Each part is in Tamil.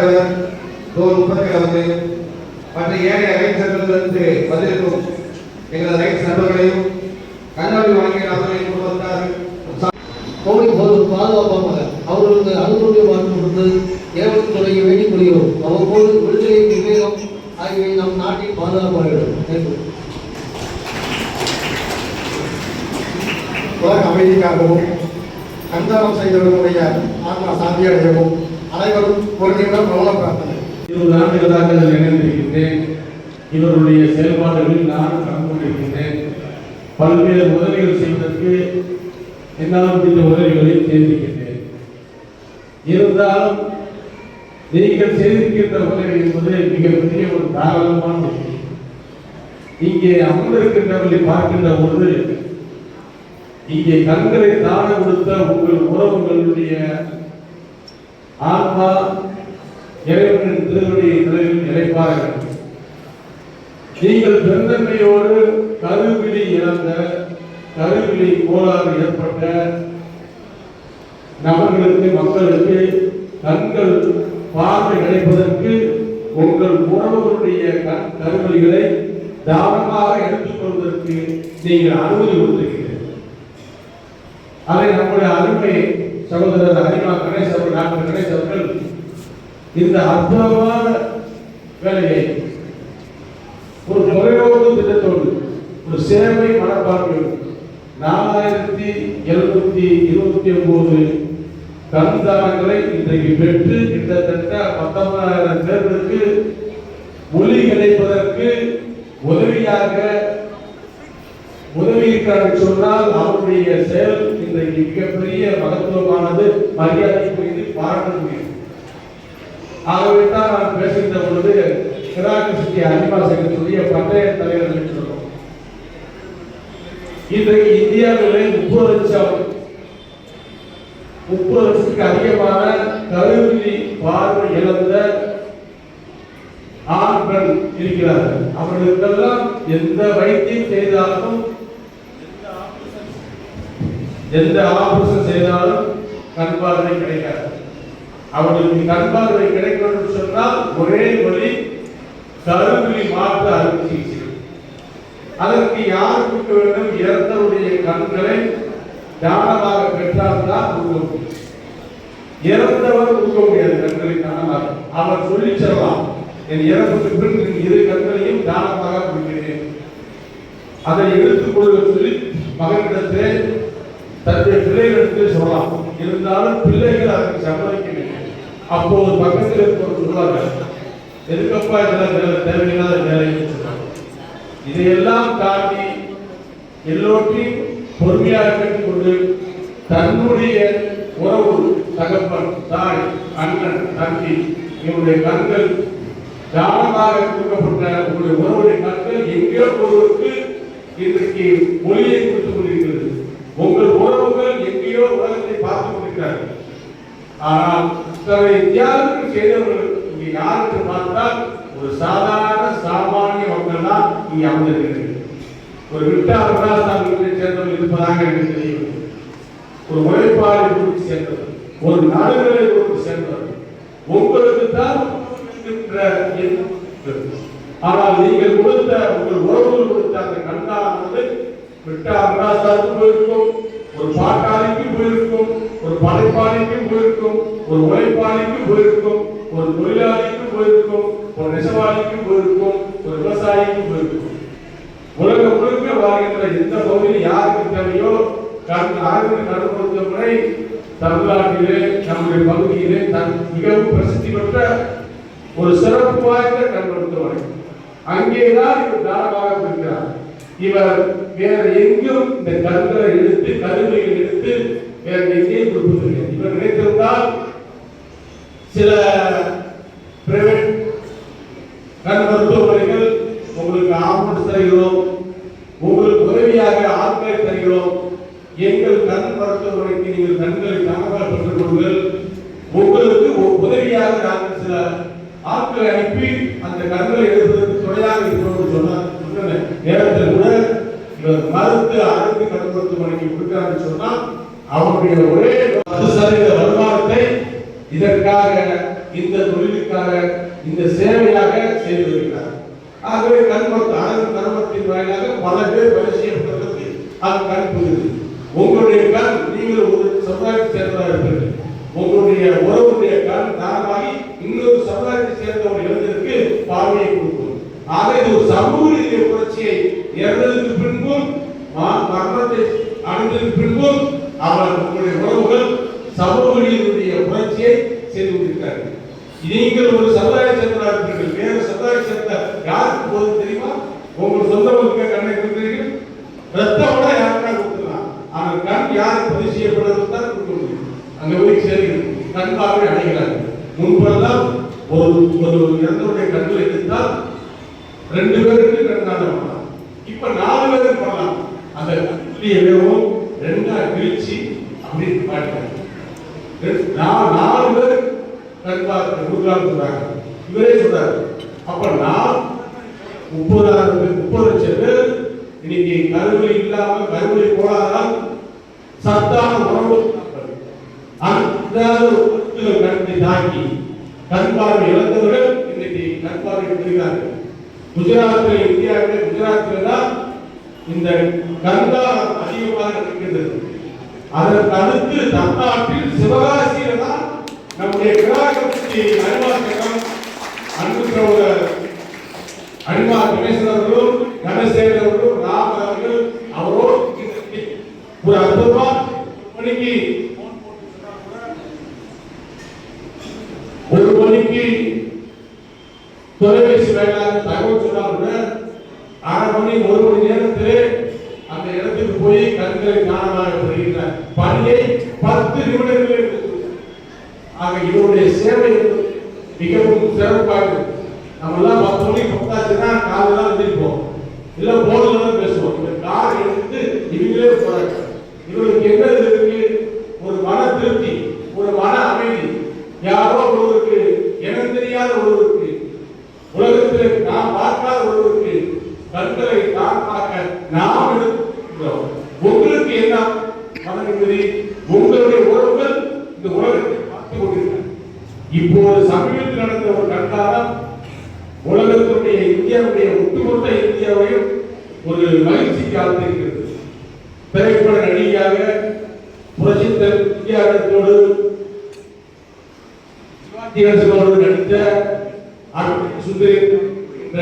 தலைவர் தோல் உபக்கிழமை மற்ற ஏனைய ரைட் சென்டரிலிருந்து வந்திருக்கும் எங்களது ரைட் நண்பர்களையும் கண்ணாடி வழங்கிய நபர்களையும் கொண்டு வந்தார்கள். சாந்தியடையவும் அனைவரும் பொறுமையுடன் மௌன பிரார்த்தனை. இருபது ஆண்டுகளாக இதில் இணைந்திருக்கின்றேன் இவருடைய செயல்பாடுகளில் நான் கலந்து கொண்டிருக்கின்றேன். பல்வேறு உதவிகள் செய்வதற்கு என்னால் முடிந்த உதவிகளை செய்திருக்கின்றேன் இருந்தாலும் நீங்கள் செய்திருக்கின்ற உதவி என்பது மிகப்பெரிய ஒரு தாராளமான உதவி இங்கே அமர்ந்திருக்கின்றவர்களை பார்க்கின்ற பொழுது இங்கே கண்களை தாழ கொடுத்த உங்கள் உறவுகளுடைய ஆத்மா இறைவனின் திருவடி நிலையில் நிலைப்பார்கள் நீங்கள் பெருந்தன்மையோடு கருவிழி இழந்த கருவிழி கோளாறு ஏற்பட்ட நபர்களுக்கு மக்களுக்கு கண்கள் பார்வை கிடைப்பதற்கு உங்கள் உறவுகளுடைய கண் கருவிழிகளை தானமாக எடுத்துக்கொள்வதற்கு நீங்கள் அனுமதி கொடுத்திருக்கிறீர்கள். அதை நம்முடைய அருமை சகோதரர் ஹரிமா கணேஷ் அவர்கள் டாக்டர் கணேஷ் அவர்கள் இந்த அற்புதமான வேலையை ஒரு தொலைநோக்கு திட்டத்தோடு ஒரு சேவை மனப்பான்மையோடு நாலாயிரத்தி எழுநூத்தி இருபத்தி ஒன்பது கண்தானங்களை இன்றைக்கு பெற்று கிட்டத்தட்ட பத்தொன்பதாயிரம் பேர்களுக்கு மொழி கிடைப்பதற்கு உதவியாக உதவி சொன்னால் அவருடைய செயல் இன்றைக்கு மிகப்பெரிய மகத்துவமானது மரியாதைக்குரியது பாராட்டுக்குரியது ஆகவே தான் நான் பேசுகின்ற பொழுது கிராகசிட்டி அனிமாசகத்துடைய பட்டய தலைவர் என்று சொல்றோம். இன்றைக்கு இந்தியாவிலே முப்பது லட்சம் முப்பது லட்சத்துக்கு அதிகமான கருவி பார்வை இழந்த ஆண் பெண் இருக்கிறார்கள். அவர்களுக்கெல்லாம் எந்த வைத்தியம் செய்தாலும் எந்த ஆபரேஷன் செய்தாலும் கண் பார்வை கிடைக்காது. அவர்களுக்கு கண் பார்வை கிடைக்கணும்னு சொன்னால் ஒரே வழி கருவிழி மாற்று அறுவை சிகிச்சை அதற்கு யார் கொடுக்க வேண்டும்? இறந்தவருடைய கண்களை தானமாக பெற்றால்தான் கொடுக்க முடியும். இறந்தவர் கொடுக்க முடியாது கண்களை தானமாக. அவர் சொல்லி செல்லலாம் என் இறப்புக்கு பின் இரு கண்களையும் தானமாக கொடுக்கிறேன். அதை எடுத்துக்கொள்வது பிள்ளைகளுக்கு சொல்லலாம் இருந்தாலும் பிள்ளைகள் அதற்கு சம்மதிக்கவில்லை அப்போது பக்கத்தில் இருப்பவர் எதுக்கப்பா இதெல்லாம் தேவையில்லாத வேலை சொல்றாங்க. இதையெல்லாம் தாண்டி எல்லோற்றையும் பொறுமையாக கொண்டு தன்னுடைய உறவு தகப்பன் தாய் அண்ணன் தம்பி இவருடைய கண்கள் தானமாக கொடுக்கப்பட்ட உங்களுடைய உறவுடைய கண்கள் எங்கேயோ ஒருவருக்கு இன்றைக்கு மொழியை கொடுத்துக் கொண்டிருக்கிறது உங்கள் உறவுகள் எங்கேயோ உலகத்தை பார்த்துக் ஆனால் இத்தனை தியாகங்கள் செய்தவர்கள் இங்கே யாருக்கு பார்த்தால் ஒரு சாதாரண சாமானிய மக்கள் தான் இங்கே அமர்ந்திருக்கிறது ஒரு விட்டா விவசாய வீட்டை சேர்ந்தவர்கள் இருப்பதாக எனக்கு தெரியும் ஒரு உழைப்பாளர் குழுவை சேர்ந்தவர் ஒரு நடுநிலை குழுவை சேர்ந்தவர் உங்களுக்கு தான் ஆனால் நீங்கள் கொடுத்த உங்கள் உறவுகள் கொடுத்த அந்த கண்டானது விட்டா விவசாயத்துக்கு போயிருக்கும் ஒரு பாட்டாளிக்கு போயிருக்கும் படைப்பாளிக்கும் போயிருக்கும் ஒரு உழைப்பாளிக்கும் போயிருக்கும் ஒரு தொழிலாளிக்கும் போயிருக்கும் ஒரு நெசவாளிக்கும் போயிருக்கும் ஒரு விவசாயிக்கு போயிருக்கும். உலகம் முழுக்க வாழ்கின்ற எந்த பகுதியில் யாருக்கு தேவையோ கண் ஆய்வு முறை தமிழ்நாட்டிலே நம்முடைய பகுதியிலே தன் மிகவும் பிரசித்தி பெற்ற ஒரு சிறப்பு வாய்ந்த கண் அங்கேதான் இவர் தானமாக இருக்கிறார் இவர் வேற எங்கும் இந்த கண்களை எடுத்து கருவியை எடுத்து வேற எங்கேயும் கொடுப்பதில்லை இவர் நினைத்திருந்தால் சில பிரைவேட் கண் மருத்துவமனைகள் உங்களுக்கு ஆம்புலன்ஸ் தருகிறோம். உங்களுக்கு உதவியாக ஆட்களை தருகிறோம். எங்கள் கண் மருத்துவமனைக்கு நீங்கள் கண்களை தானமாக பெற்றுக் கொள்ளுங்கள். உங்களுக்கு உ- உதவியாக நாங்கள் சில ஆட்களை அனுப்பி அந்த கண்களை எடுப்பதற்கு துணையாக இருக்கிறோம் சொன்னால் சொன்ன நேரத்தில் கூட மருத்து அரசு கண் மருத்துவமனைக்கு கொடுக்கிறார் சொன்னால் அவருடைய ஒரே பத்து சதவீத வருமானத்தை இதற்காக இந்த தொழிலுக்காக இந்த சேவையாக செய்து வருகிறார். ஆகவே கண்மத்து அழகு கர்மத்தின் வாயிலாக பல பேர் பல பெற்றது அது கண்புகிறது உங்களுடைய கண் நீங்கள் ஒரு சமுதாயத்தை சேர்ந்ததாக இருக்கிறது உங்களுடைய உறவுடைய கண் தானமாகி இன்னொரு சமுதாயத்தை சேர்ந்த ஒரு இளைஞருக்கு பார்வையை கொடுக்கும் ஆக இது ஒரு சமூக ரீதிய புரட்சியை இறந்ததுக்கு பின்பும் மரணத்தை அடைந்ததுக்கு பின்பும் அவர் உங்களுடைய உறவுகள் சமூக ரீதியுடைய புரட்சியை செய்து கொண்டிருக்கிறார்கள். நீங்கள் ஒரு சமுதாய சேர்ந்ததாக இருக்கிறீர்கள் வேறு சமுதாய சேர்ந்த யாருக்கு போதும் தெரியுமா? உங்கள் சொந்த மக்கள் கண்ணை கொடுக்கிறீர்கள். ரத்தம் கூட யாருக்கா கொடுக்கலாம்? ஆனால் கண் யாருக்கு பதிவு செய்யப்படுறது தான் கொடுக்க முடியும். அங்க போய் சேருகிறது கண் பார்வை அடைகிறார்கள் முன்பெல்லாம் ஒரு ஒரு இறந்தவருடைய கண்கள் எடுத்தால் ரெண்டு பேருக்கு கண்காணம் பண்ணலாம் இப்ப நாலு பேருக்கு பண்ணலாம். அந்த வேகம் ரெண்டா பிரிச்சு அப்படி பாடுறாங்க ரெண்டு- நாலு பேர் கண்பார்த்து கொடுக்கலாம் சொல்றாங்க. இவரே சொல்றாரு. அப்ப நான் முப்பதாயிரம் பேர் முப்பது லட்சம் பேர் இன்னைக்கு கருவறை இல்லாம கருவறை போடாதான் சத்தான உணவு அந்த கண்ணை தாக்கி கண் பார்வை இழந்தவர்கள் இன்னைக்கு கண் பார்வை பெறுகிறார்கள். குஜராத்தில் இந்தியாவில் குஜராத்தில் தான் இந்த கங்கா அதிகமாக இருக்கின்றது அதற்கு அடுத்து தமிழ்நாட்டில் சிவகாசியில தான் நம்முடைய கிராகத்தி அருமாசகம் அன்பு அனிமா கணேசன் அவர்களும் கணசேகர் அவர்களும் ராமர் அவர்கள் அவரோடு இன்றைக்கு ஒரு அற்புதமா மணிக்கு ஒரு மணிக்கு தொலைபேசி வேளாண் தகவல் சொன்னால் கூட அரை மணி ஒரு மணி நேரத்திலே அந்த இடத்துக்கு போய் கண்களை காணமாக பெறுகின்ற பணியை பத்து நிமிடங்களில் முடித்து ஆக இவருடைய சேவை மிகவும் சிறப்பாக நம்ம எல்லாம் பத்து மணிக்கு பத்தாச்சுன்னா காலையில் எழுந்திருப்போம் இல்ல போன்ல தான் பேசுவோம். இந்த கார் எடுத்து இவங்களே போறாங்க. இவங்களுக்கு என்ன இருக்கு? ஒரு மன திருப்தி ஒரு மன அமைதி. யாரோ ஒருவருக்கு இனம் தெரியாத ஒருவருக்கு உலகத்தில் நான் பார்க்காத ஒருவருக்கு கண்களை வித்தியாசத்தோடு நடித்த சுந்தரி என்ற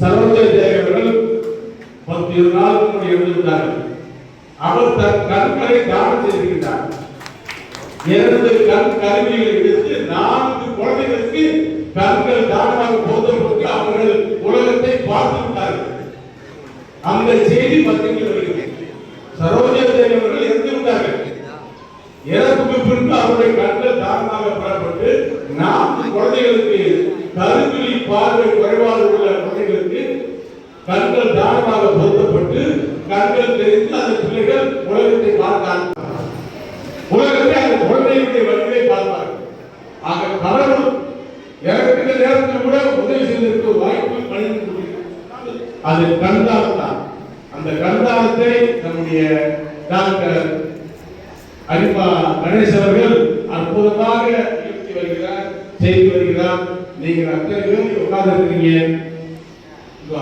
சரோஜ தேவர்கள் பத்து அவர் தன் கண்களை தானம் செய்திருக்கிறார் இரண்டு கண் கருவிகளை எடுத்து நான்கு குழந்தைகளுக்கு கண்கள் தானமாக போதப்பட்டு அவர்கள் உலகத்தை பார்த்து விட்டார்கள். அந்த செய்தி பத்திரிகை வருகிறது சரோஜா தேவி அவர்கள் இறந்து விட்டார்கள் இறப்புக்கு பின்பு அவருடைய கண்கள் தானமாக பெறப்பட்டு நான்கு குழந்தைகளுக்கு கருவிழி பார்வை குறைபாடு உள்ள குழந்தைகளுக்கு கண்கள் தானமாக பொருத்தப்பட்டு கண்கள் தெரிந்து அந்த பிள்ளைகள் உலகத்தை பார்த்தாங்க உலகத்தை அந்த குழந்தைகளுடைய வடிவை பார்ப்பார்கள். ஆக கடவுள் இறக்கிற நேரத்தில் கூட உதவி செய்வதற்கு ஒரு வாய்ப்பு மனிதன் அது கண்தானம் தான் அந்த கண்தானத்தை நம்முடைய டாக்டர் அரிமா கணேஷ் அவர்கள் அற்புதமாக நிகழ்த்தி வருகிறார் செய்து வருகிறார். நீங்கள் அத்தனை பேர் உட்கார்ந்துருக்கிறீங்க.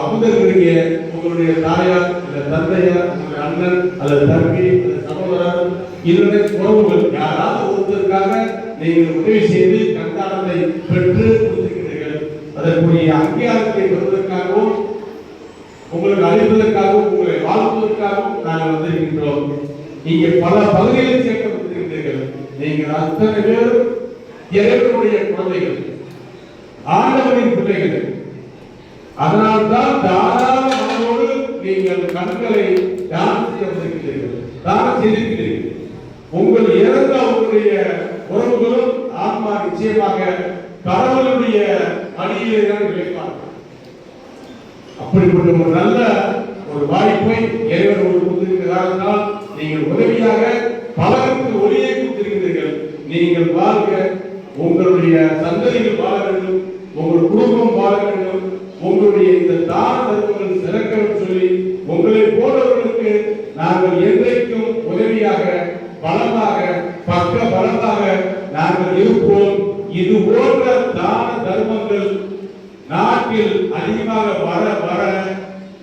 அமர்ந்திருக்கிறீங்க உங்களுடைய தாயார் இல்லை தந்தையார் உங்களுடைய அண்ணன் அல்லது தம்பி அல்லது சகோதரர் இதனுடைய உறவுகள் யாராவது ஒருத்தருக்காக நீங்கள் உதவி செய்து கண்காணத்தை பெற்று கொடுத்திருக்கிறீர்கள். அதற்குரிய அங்கீகாரத்தை பெறுவதற்காகவும் உங்களுக்கு அளிப்பதற்காகவும் உங்களை வாழ்த்துவதற்காகவும் நாங்கள் வந்திருக்கின்றோம். நீங்க பல பகுதிகளில் சேர்க்கப்பட்டிருக்கிறீர்கள் நீங்கள் அத்தனை பேரும் இறைவனுடைய குழந்தைகள் ஆண்டவரின் பிள்ளைகள். அதனால்தான் தாரா நீங்கள் கண்களை தானம் செய்ய வந்திருக்கிறீர்கள். தானம் செய்திருக்கிறீர்கள். உங்கள் இறந்த உங்களுடைய உறவுகளும் ஆத்மா நிச்சயமாக கடவுளுடைய அடியிலே தான் கிடைப்பார்கள் அப்படிப்பட்ட ஒரு நல்ல ஒரு வாய்ப்பை இறைவன் உங்களுக்கு கொடுத்திருக்கிறார்கள் நீங்கள் உதவியாக பலருக்கு ஒளியை கொடுத்திருக்கிறீர்கள். நீங்கள் வாழ்க உங்களுடைய சந்ததிகள் வாழ வேண்டும் உங்கள் குடும்பம் வாழ வேண்டும் உங்களுடைய இந்த தான சிறக்கணும் சொல்லி உங்களை போன்றவர்களுக்கு நாங்கள் என்றைக்கும் உதவியாக பலமாக பக்க பலமாக நாங்கள் இருப்போம். இது இது போன்ற தான தர்மங்கள் நாட்டில் அதிகமாக வர வர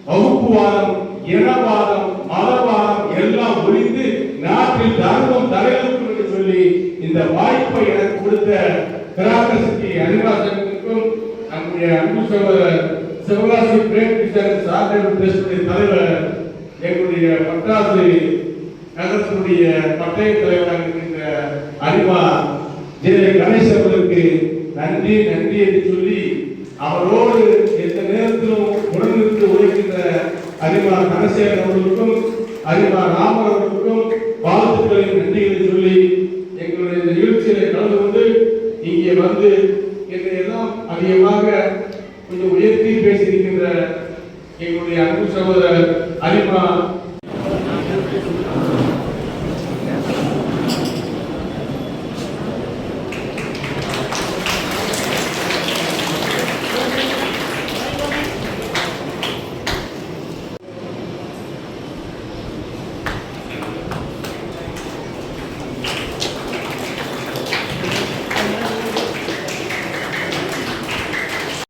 வகுப்புவாதம் இனவாதம் மதவாதம் எல்லாம் ஒழிந்து நாட்டில் தர்மம் தலைவருக்கும் என்று சொல்லி இந்த வாய்ப்பை எனக்கு கொடுத்த கிராமசக்தி அனிவாசனுக்கும் நம்முடைய அன்பு சகோதரர் சிவகாசி பிரேம் கிஷன் சாதனை ட்ரஸ்டுடைய தலைவர் எங்களுடைய பட்டாசு நகரத்தினுடைய பட்டய தலைவராக இருக்கின்ற அறிவா ஜெய கணேஷ் அவர்களுக்கு நன்றி நன்றி என்று சொல்லி அவரோடு எந்த நேரத்திலும் உடனிருந்து உழைக்கின்ற அரிமா கணசேகர் அவர்களுக்கும் அறிவா ராமர்